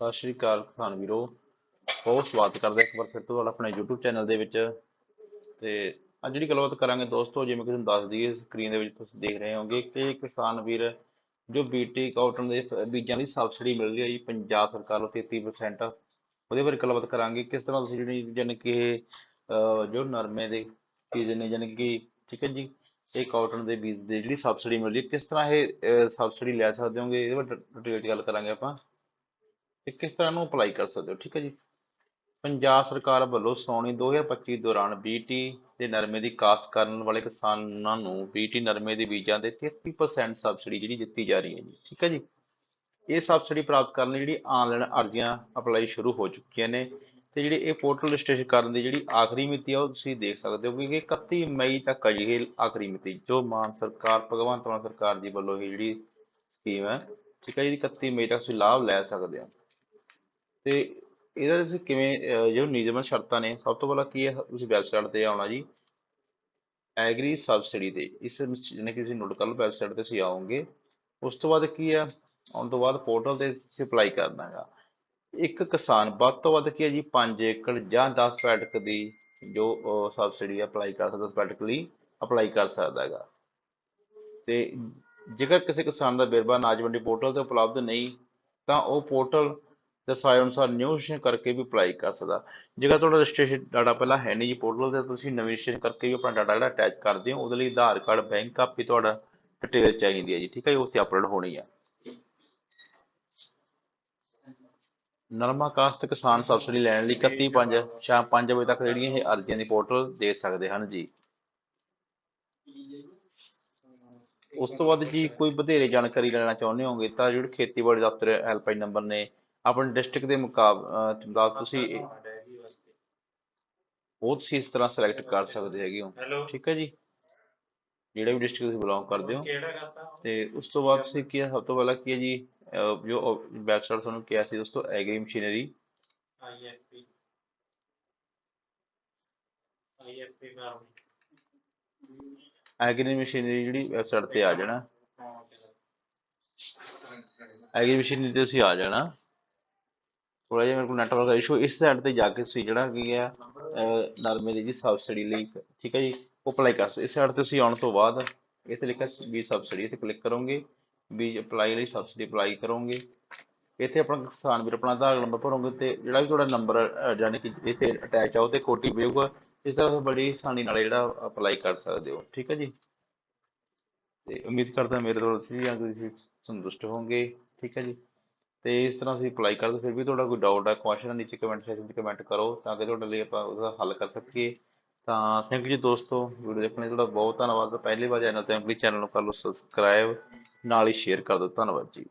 ਸਤਿ ਸ਼੍ਰੀ ਅਕਾਲ ਕਿਸਾਨ ਵੀਰੋ। ਬਹੁਤ ਸਵਾਗਤ ਕਰਦੇ ਇੱਕ ਵਾਰ ਫਿਰ ਤੋਂ ਤੁਹਾਡਾ ਆਪਣੇ YouTube ਚੈਨਲ ਦੇ ਵਿੱਚ। ਤੇ ਅੱਜ ਜਿਹੜੀ ਗੱਲਬਾਤ ਕਰਾਂਗੇ ਦੋਸਤੋ ਜਿਵੇਂ ਕਿ ਤੁਹਾਨੂੰ ਦੱਸ ਦਈਏ ਸਕਰੀਨ ਦੇ ਵਿੱਚ ਤੁਸੀਂ ਦੇਖ ਰਹੇ ਹੋਗੇ ਕਿ ਕਿਸਾਨ ਵੀਰ ਜੋ ਬੀਟੀ ਕਾਟਨ ਦੇ ਬੀਜਾਂ ਦੀ ਸਬਸਿਡੀ ਮਿਲ ਰਹੀ ਹੈ ਜੀ ਪੰਜਾਬ ਸਰਕਾਰ ਨੂੰ 33% ਉਹਦੇ ਬਾਰੇ ਗੱਲਬਾਤ ਕਰਾਂਗੇ ਕਿਸ ਤਰ੍ਹਾਂ ਤੁਸੀਂ ਜਿਹੜੀ ਜਾਣੀ ਕਿ ਇਹ, ਜੋ ਨਰਮੇ ਦੇ ਬੀਜ ਨੇ ਜਾਣੀ ਕਿ ਠੀਕ ਹੈ ਜੀ ਇਹ ਕਾਟਨ ਦੇ ਬੀਜ ਦੀ ਜਿਹੜੀ ਸਬਸਿਡੀ ਮਿਲ ਰਹੀ ਹੈ ਕਿਸ ਤਰ੍ਹਾਂ ਇਹ ਸਬਸਿਡੀ ਲੈ ਸਕਦੇ ਹੋਗੇ? ਇਹਦੇ ਬਾਰੇ ਡਿਟੇਲ ਗੱਲ ਕਰਾਂਗੇ ਆਪਾਂ। ਤੇ ਕਿਸ ਤਰ੍ਹਾਂ ਨੂੰ ਅਪਲਾਈ ਕਰ ਸਕਦੇ ਹੋ? ਠੀਕ ਹੈ ਜੀ। ਪੰਜਾਬ ਸਰਕਾਰ ਵੱਲੋਂ ਸੌਣੀ 2025 ਦੌਰਾਨ ਬੀਟੀ ਦੇ ਨਰਮੇ ਦੀ ਕਾਸ਼ਤ ਕਰਨ ਵਾਲੇ ਕਿਸਾਨਾਂ ਨੂੰ ਬੀਟੀ ਨਰਮੇ ਦੇ ਬੀਜਾਂ ਦੇ 33% ਸਬਸਿਡੀ ਜਿਹੜੀ ਦਿੱਤੀ ਜਾ ਰਹੀ ਹੈ ਜੀ। ਠੀਕ ਹੈ ਜੀ। ਇਹ ਸਬਸਿਡੀ ਪ੍ਰਾਪਤ ਕਰਨ ਲਈ ਜਿਹੜੀ ਆਨਲਾਈਨ ਅਰਜ਼ੀਆਂ ਅਪਲਾਈ ਸ਼ੁਰੂ ਹੋ ਚੁੱਕੀਆਂ ਨੇ ਤੇ ਜਿਹੜੀ ਇਹ ਪੋਰਟਲ ਰਜਿਸਟ੍ਰੇਸ਼ਨ ਕਰਨ ਦੀ ਜਿਹੜੀ ਆਖਰੀ ਮਿਤੀ ਆ ਉਹ ਤੁਸੀਂ ਦੇਖ ਸਕਦੇ ਹੋ ਕਿ 31 ਮਈ ਤੱਕ ਹੈ ਜੀ ਇਹ ਆਖਰੀ ਮਿਤੀ। ਜੋ ਮਾਨ ਸਰਕਾਰ, ਭਗਵੰਤ ਮਾਨ ਸਰਕਾਰ ਦੀ ਵੱਲੋਂ ਇਹ ਜਿਹੜੀ ਸਕੀਮ ਹੈ, ਠੀਕ ਹੈ ਜੀ 31 ਮਈ ਤੱਕ ਤੁਸੀਂ ਲਾਭ ਲੈ ਸਕਦੇ ਹੋ। ਤੇ ਇਹਦਾ ਤੁਸੀਂ ਕਿਵੇਂ, ਅਹ ਜੋ ਨਿਯਮ ਸ਼ਰਤਾਂ ਨੇ, ਸਭ ਤੋਂ ਪਹਿਲਾਂ ਕੀ ਹੈ, ਤੁਸੀਂ ਵੈਬਸਾਈਟ ਤੇ ਆਉਣਾ ਜੀ। ਐਗਰੀ ਸਬਸਿਡੀ ਤੇ, ਇਸ ਜਿਹਨੇ ਕਿ ਤੁਸੀਂ ਨੋਟ ਕਰ ਲਓ ਵੈਬਸਾਈਟ ਤੇ ਤੁਸੀਂ ਆਓਗੇ। ਉਸ ਤੋਂ ਬਾਅਦ ਕੀ ਹੈ, ਆਉਣ ਤੋਂ ਬਾਅਦ ਪੋਰਟਲ ਤੇ ਤੁਸੀਂ ਅਪਲਾਈ ਕਰਨਾ ਹੈਗਾ। ਇੱਕ ਕਿਸਾਨ, ਵੱਧ ਤੋਂ ਵੱਧ ਕੀ ਹੈ ਜੀ 5 ਏਕੜ ਜਾਂ 10 ਪੈਟਕ ਦੀ ਜੋ ਸਬਸਿਡੀ ਅਪਲਾਈ ਕਰ ਸਕਦਾ 10 ਪੈਟਕ ਲਈ ਅਪਲਾਈ ਕਰ ਸਕਦਾ ਹੈਗਾ। ਤੇ ਜੇਕਰ ਕਿਸੇ ਕਿਸਾਨ ਦਾ ਵੇਰਵਾ ਅਨਾਜ ਮੰਡੀ ਪੋਰਟਲ ਤੇ ਉਪਲਬਧ ਨਹੀਂ, ਤਾਂ ਉਹ ਪੋਰਟਲ ਦਰਸਾਏ ਅਨੁਸਾਰ ਨਿਊ ਰਜਿਸਟ੍ਰੇਸ਼ਨ ਕਰਕੇ ਵੀ ਅਪਲਾਈ ਕਰ ਸਕਦਾ। ਜੇਕਰ ਤੁਹਾਡਾ ਰਜਿਸਟ੍ਰੇਸ਼ਨ ਡਾਟਾ ਪਹਿਲਾਂ ਹੈ ਨਹੀਂ ਜੀ ਪੋਰਟਲ ਤੇ, ਤੁਸੀਂ ਨਵੀਂ ਰਜਿਸਟ੍ਰੇਸ਼ਨ ਕਰਕੇ ਵੀ ਆਪਣਾ ਡਾਟਾ ਜਿਹੜਾ ਅਟੈਚ ਕਰਦੇ ਹੋ, ਉਹਦੇ ਲਈ ਆਧਾਰ ਕਾਰਡ ਬੈਂਕ ਕਾਪੀ ਤੁਹਾਡਾ ਡਿਟੇਲ ਚਾਹੀਦੀ ਹੈ ਜੀ, ਠੀਕ ਹੈ ਜੀ ਉੱਥੇ ਅਪਲੋਡ ਹੋਣੀ ਹੈ ਨਰਮਾ ਕਾਸ਼ਤ ਕਿਸਾਨ ਸਬਸਿਡੀ ਲੈਣ ਲਈ 31 5 ਸ਼ਾਮ 5 ਵਜੇ ਤੱਕ ਜਿਹੜੀਆਂ ਇਹ ਅਰਜ਼ੀਆਂ ਦੀ ਪੋਰਟਲ ਦੇ ਸਕਦੇ ਹਨ ਜੀ। ਉਸ ਤੋਂ ਬਾਅਦ ਜੀ ਕੋਈ ਵਧੇਰੇ ਜਾਣਕਾਰੀ ਲੈਣਾ ਚਾਹੁੰਦੇ ਹੋਗੇ ਤਾਂ ਜਿਹੜੇ ਖੇਤੀਬਾੜੀ ਦਫ਼ਤਰ ਹੈਲਪਲਾਈਨ ਨੰਬਰ ਨੇ ਆਪਣੇ ਡਿਸਟ੍ਰਿਕਟ ਦੇ ਮੁਕਾਬਲੇ ਤੁਸੀਂ ਉਹ ਤੁਸੀਂ ਇਸ ਤਰ੍ਹਾਂ ਸਿਲੈਕਟ ਕਰ ਸਕਦੇ ਹੈਗੇ ਹੋ। ਠੀਕ ਹੈ ਜੀ? ਜਿਹੜੇ ਵੀ ਡਿਸਟ੍ਰਿਕਟ ਤੁਸੀਂ ਬਿਲੋਂਗ ਕਰਦੇ ਹੋ। ਤੇ ਉਸ ਤੋਂ ਬਾਅਦ ਤੁਸੀਂ ਕੀ ਸਭ ਤੋਂ ਪਹਿਲਾਂ ਕੀ ਹੈ ਜੀ ਜੋ ਵੈਬਸਾਈਟ ਤੁਹਾਨੂੰ ਕਿਹਾ ਸੀ ਦੋਸਤੋ agri machinery IFP IFP farm agri machinery ਜਿਹੜੀ ਵੈਬਸਾਈਟ ਤੇ ਆ ਜਾਣਾ। ਐਗਰੀ ਮਸ਼ੀਨਰੀ ਤੇ ਤੁਸੀਂ ਆ ਜਾਣਾ। ਥੋੜਾ ਜਿਹਾ ਮੇਰੇ ਕੋਲ ਨੈਟਵਰਕ ਇਸ਼ੂ ਇਸ ਸਾਈਡ ਤੇ ਜਾ ਕੇ ਤੁਸੀਂ ਜਿਹੜਾ ਕੀ ਹੈ ਨਰਮੇ ਦੀ ਜੀ ਸਬਸਿਡੀ ਲਈ, ਠੀਕ ਹੈ ਜੀ, ਉਹ ਅਪਲਾਈ ਕਰ ਸਕਦੇ ਇਸ ਸਾਈਡ ਤੇ ਤੁਸੀਂ ਆਉਣ ਤੋਂ ਬਾਅਦ ਇੱਥੇ ਲਿਖਿਆ ਵੀ ਸਬਸਿਡੀ ਇੱਥੇ ਕਲਿੱਕ ਕਰੋਗੇ, ਵੀ ਅਪਲਾਈ ਲਈ ਸਬਸਿਡੀ ਅਪਲਾਈ ਕਰੋਗੇ। ਇੱਥੇ ਆਪਣਾ ਕਿਸਾਨ ਵੀਰ ਆਪਣਾ ਆਧਾਰ ਨੰਬਰ ਭਰੋਗੇ ਤੇ ਜਿਹੜਾ ਵੀ ਤੁਹਾਡਾ ਨੰਬਰ ਯਾਨੀ ਕਿ ਇੱਥੇ ਅਟੈਚ ਆ, ਉਹ ਕੋਟੀ ਮਿਲੂਗਾ ਇਸ ਤਰ੍ਹਾਂ ਬੜੀ ਆਸਾਨੀ ਨਾਲ ਜਿਹੜਾ ਅਪਲਾਈ ਕਰ ਸਕਦੇ ਹੋ, ਠੀਕ ਹੈ ਜੀ। ਤੇ ਉਮੀਦ ਕਰਦਾ ਮੇਰੇ ਤੋਂ ਤੁਸੀਂ ਜਾਂ ਤੁਸੀਂ ਸੰਤੁਸ਼ਟ ਹੋਵੋਗੇ, ਠੀਕ ਹੈ ਜੀ। ਤੇ ਇਸ ਤਰ੍ਹਾਂ ਤੁਸੀਂ ਅਪਲਾਈ ਕਰਦੇ ਫਿਰ ਵੀ ਤੁਹਾਡਾ ਕੋਈ ਡਾਊਟ ਹੈ ਕੁਐਸਚਨ ਹੈ ਨੀਚੇ ਕਮੈਂਟ ਸੈਕਸ਼ਨ 'ਚ ਕਮੈਂਟ ਕਰੋ, ਤਾਂ ਕਿ ਤੁਹਾਡੇ ਲਈ ਆਪਾਂ ਉਹਦਾ ਹੱਲ ਕਰ ਸਕੀਏ। ਤਾਂ ਥੈਂਕ ਯੂ ਜੀ ਦੋਸਤੋ ਵੀਡੀਓ ਦੇਖਣ ਲਈ ਤੁਹਾਡਾ ਬਹੁਤ ਧੰਨਵਾਦ। ਪਹਿਲੀ ਵਾਰ ਚੈਨਲ ਤੇ ਪਲੀਜ਼ ਚੈਨਲ ਨੂੰ ਕਰ ਲਓ ਸਬਸਕ੍ਰਾਈਬ ਨਾਲ ਹੀ ਸ਼ੇਅਰ ਕਰ ਦਿਓ। ਧੰਨਵਾਦ ਜੀ।